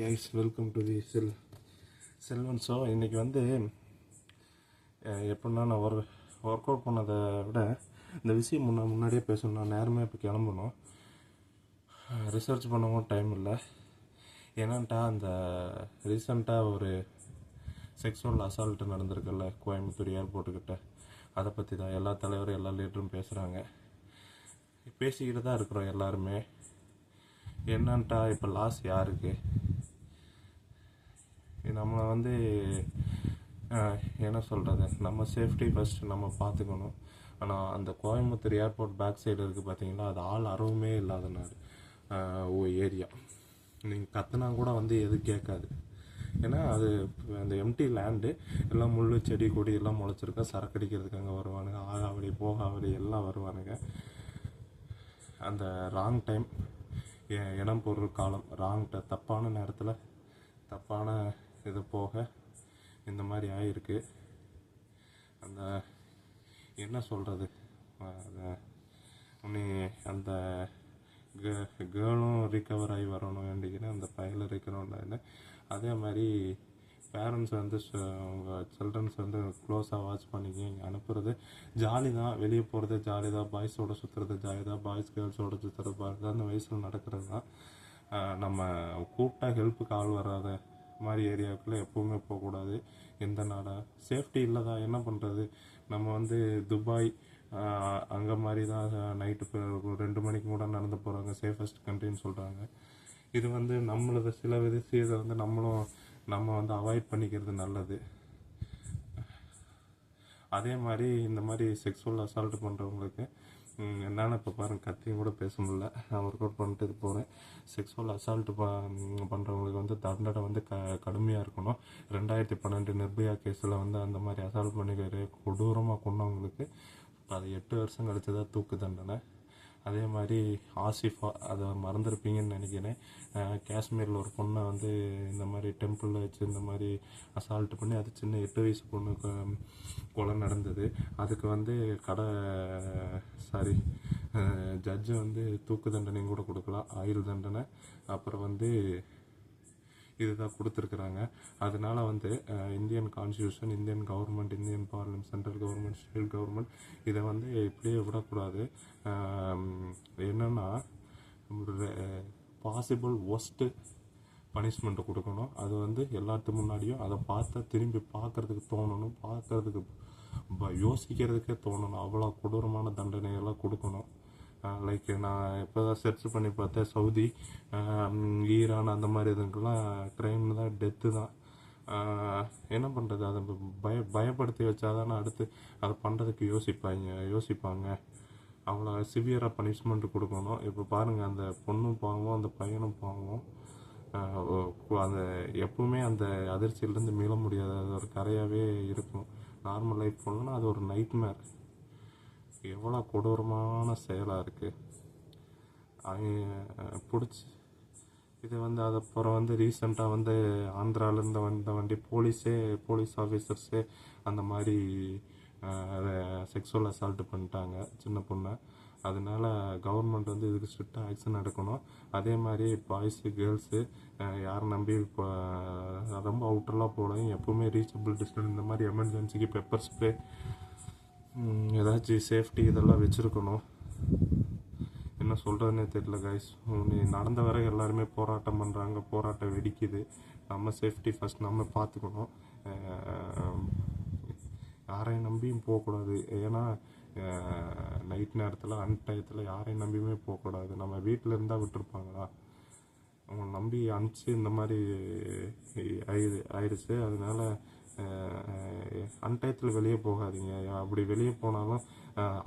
Guys welcome to the Sel Selvan show இன்றைக்கி வந்து எப்படின்னா நான் ஒரு ஒர்க் அவுட் பண்ணதை விட இந்த விஷயம் முன்ன முன்னாடியே பேசணும். நான் நேரமே இப்போ கிளம்பணும். ரிசர்ச் பண்ணவும் டைம் இல்லை. ஏன்னான்ட்டா அந்த ரீசண்டாக ஒரு செக்ஸுவல் அசால்ட்டு நடந்திருக்குல்ல கோயம்புத்தூர் ஏர்போர்ட்டுக்கிட்ட அதை பற்றி தான் எல்லா தலைவரும் எல்லா லீடரும் பேசுகிறாங்க பேசிக்கிட்டு தான் இருக்கிறோம் எல்லாருமே. என்னன்ட்டா இப்போ லாஸ் யாருக்கு? நம்மளை வந்து என்ன சொல்கிறது நம்ம சேஃப்டி ஃபஸ்ட்டு நம்ம பார்த்துக்கணும். ஆனால் அந்த கோயம்புத்தூர் ஏர்போர்ட் பேக் சைடு இருக்குது பார்த்தீங்களா அது ஆள் அறவுமே இல்லாத நாடு ஓ ஏரியா நீங்கள் கத்துனா கூட வந்து எதுவும் கேட்காது. ஏன்னா அது அந்த எம்டி லேண்டு எல்லாம் முள் செடி கொடி எல்லாம் முளைச்சிருக்கா சரக்கு அடிக்கிறதுக்கு அங்கே வருவானுங்க ஆகாவடி போகாவடி எல்லாம் வருவானுங்க. அந்த ராங் டைம் இனம் பொருள் காலம் ராங் தப்பான நேரத்தில் தப்பான இது போக இந்த மாதிரி ஆயிருக்கு. அந்த என்ன சொல்கிறது நீ அந்த கேர்ளும் ரிகவர் ஆகி வரணும் வேண்டிக்கிறேன் அந்த பையனில் இருக்கணும்னு அதே மாதிரி பேரண்ட்ஸ் வந்து ச- சில்ட்ரன்ஸ் வந்து க்ளோஸாக வாட்ச் பண்ணிக்கி இங்கே அனுப்புறது ஜாலி தான் வெளியே போகிறது ஜாலி தான் பாய்ஸோட சுற்றுறது ஜாலி தான் பாய்ஸ் கேர்ள்ஸோட சுற்றுறது பாருங்க அந்த வயசில் நடக்கிறது தான் நம்ம கூப்பிட்டா ஹெல்ப்புக்கு ஆள் வராத மாதிரி ஏரியாவுக்குள்ளே எப்போவுமே போகக்கூடாது. எந்த நாடாக சேஃப்டி இல்லைதா என்ன பண்ணுறது நம்ம வந்து துபாய் அங்கே மாதிரி தான் நைட்டு ரெண்டு மணிக்கு கூட நடந்து போகிறாங்க சேஃபஸ்ட் கண்ட்ரின்னு சொல்கிறாங்க இது வந்து நம்மளது சில விஷயத்தை வந்து நம்மளும் நம்ம வந்து அவாய்ட் பண்ணிக்கிறது நல்லது. அதே மாதிரி இந்த மாதிரி செக்ஸுவல் அசால்ட் பண்ணுறவங்களுக்கு என்னால் இப்போ பாருங்கள் கத்தியும் கூட பேச முடியல. நான் ஒர்க் அவுட் பண்ணிட்டு இது போகிறேன் செக்ஸுவல் அசால்ட்டு ப பண்ணுறவங்களுக்கு வந்து தண்டனை வந்து க கடுமையாக இருக்கணும். ரெண்டாயிரத்தி பன்னெண்டு நிர்பயா கேஸில் வந்து அந்த மாதிரி அசால்ட் பண்ணி கொடூரமாக கொண்டவங்களுக்கு அது எட்டு வருஷம் கழிச்சு தான் தூக்கு தண்டனை. அதே மாதிரி ஆசிஃபா அதை மறந்துருப்பீங்கன்னு நினைக்கிறேன். காஷ்மீரில் ஒரு பொண்ணை வந்து இந்த மாதிரி டெம்பிளில் வச்சு இந்த மாதிரி அசால்ட் பண்ணி அது சின்ன எட்டு வயசு பொண்ணு கொலை நடந்தது. அதுக்கு வந்து கடை சாரி ஜட்ஜு வந்து தூக்கு தண்டனையும் கூட கொடுக்கலாம் ஆயுள் தண்டனை. அப்புறம் வந்து இதுதான் கொடுத்துருக்குறாங்க. அதனால் வந்து Indian constitution Indian government Indian parliament central government state government இதை வந்து இப்படியே விடக்கூடாது. என்னென்னா பாசிபிள் ஒஸ்ட்டு பனிஷ்மெண்ட்டை கொடுக்கணும். அது வந்து எல்லாத்து முன்னாடியும் அதை பார்த்தா திரும்பி பார்க்கறதுக்கு தோணணும். பார்க்கறதுக்கு ப- யோசிக்கிறதுக்கே தோணணும். அவ்வளோ கொடூரமான தண்டனையெல்லாம் கொடுக்கணும். லைக் நான் இப்போ தான் சர்ச் பண்ணி பார்த்தேன் சவுதி ஈரான் அந்த மாதிரி இதுக்கெல்லாம் க்ரைம் தான் டெத்து தான். என்ன பண்ணுறது அதை பய பயப்படுத்தி வச்சாதானே அடுத்து அதை பண்ணுறதுக்கு யோசிப்பாங்க யோசிப்பாங்க. அவ்வளோ சிவியராக பனிஷ்மெண்ட் கொடுக்கணும். இப்போ பாருங்கள் அந்த பொண்ணும் பாவம் அந்த பையனும் பாவம். அந்த எப்பவுமே அந்த அதிர்ச்சியிலேருந்து மீள முடியாத அது ஒரு கரையாகவே இருக்கும். நார்மல் லைஃப் போகணுன்னா அது ஒரு நைட்மேர் எவ்வளோ கொடூரமான செயலாக இருக்குது பிடிச்சி. இது வந்து அது அப்புறம் வந்து ரீசெண்டாக வந்து ஆந்திராவிலேருந்து வந்த வண்டி போலீஸே போலீஸ் ஆஃபீஸர்ஸே அந்த மாதிரி செக்ஸுவல் அசால்ட்டு பண்ணிட்டாங்க சின்ன பொண்ணை. அதனால கவர்மெண்ட் வந்து இதுக்கு ஸ்ட்ரிக்டாக ஆக்ஷன் எடுக்கணும். அதே மாதிரி பாய்ஸு கேர்ள்ஸு யாரை நம்பி இப்போ ரொம்ப அவுட்டர்லாம் போகலாம் எப்போவுமே ரீச்சபிள் டிஸ்டன்ஸ் இந்த மாதிரி எமர்ஜென்சிக்கு பெப்பர் ஸ்ப்ரே ஏதாச்சும் சேஃப்டி இதெல்லாம் வச்சுருக்கணும். என்ன சொல்கிறதுனே தெரியல கைஸ் நடந்த வரை எல்லாருமே போராட்டம் பண்ணுறாங்க போராட்டம் வெடிக்குது. நம்ம சேஃப்டி ஃபஸ்ட் நம்ம பார்த்துக்கணும். யாரையும் நம்பியும் போகக்கூடாது. ஏன்னா நைட் நேரத்தில் அன்டயத்தில் யாரையும் நம்பியுமே போகக்கூடாது. நம்ம வீட்டில் இருந்தால் விட்டுருப்பாங்களா? அவங்க நம்பி அனுப்பிச்சு இந்த மாதிரி ஆயிடு ஆயிடுச்சு. அதனால அன்டயத்தில் வெளியே போகாதீங்க. அப்படி வெளியே போனாலும்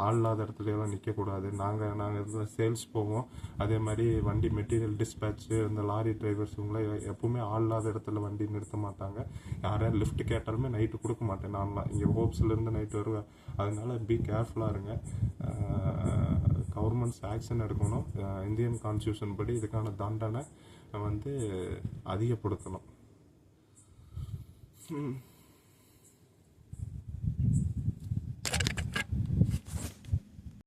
ஆள் இல்லாத இடத்துல எல்லாம் நிற்கக்கூடாது நாங்கள் நாங்கள் இதில் சேல்ஸ் போவோம். அதே மாதிரி வண்டி மெட்டீரியல் டிஸ்பேட்ச்சு இந்த லாரி டிரைவர்ஸ் இவங்களாம் எப்பவுமே ஆள் இல்லாத இடத்துல வண்டி நிறுத்த மாட்டாங்க. யாரையும் லிஃப்ட் கேட்டாலுமே நைட்டு கொடுக்க மாட்டேன். நான்லாம் இங்கே ஹோப்ஸ்லேருந்து நைட்டு வருவேன். அதனால பி கேர்ஃபுல்லாக இருங்க. கவர்மெண்ட்ஸ் ஆக்ஷன் எடுக்கணும். இந்தியன் கான்ஸ்டியூஷன் படி இதுக்கான தண்டனை வந்து அதிகப்படுத்தணும்.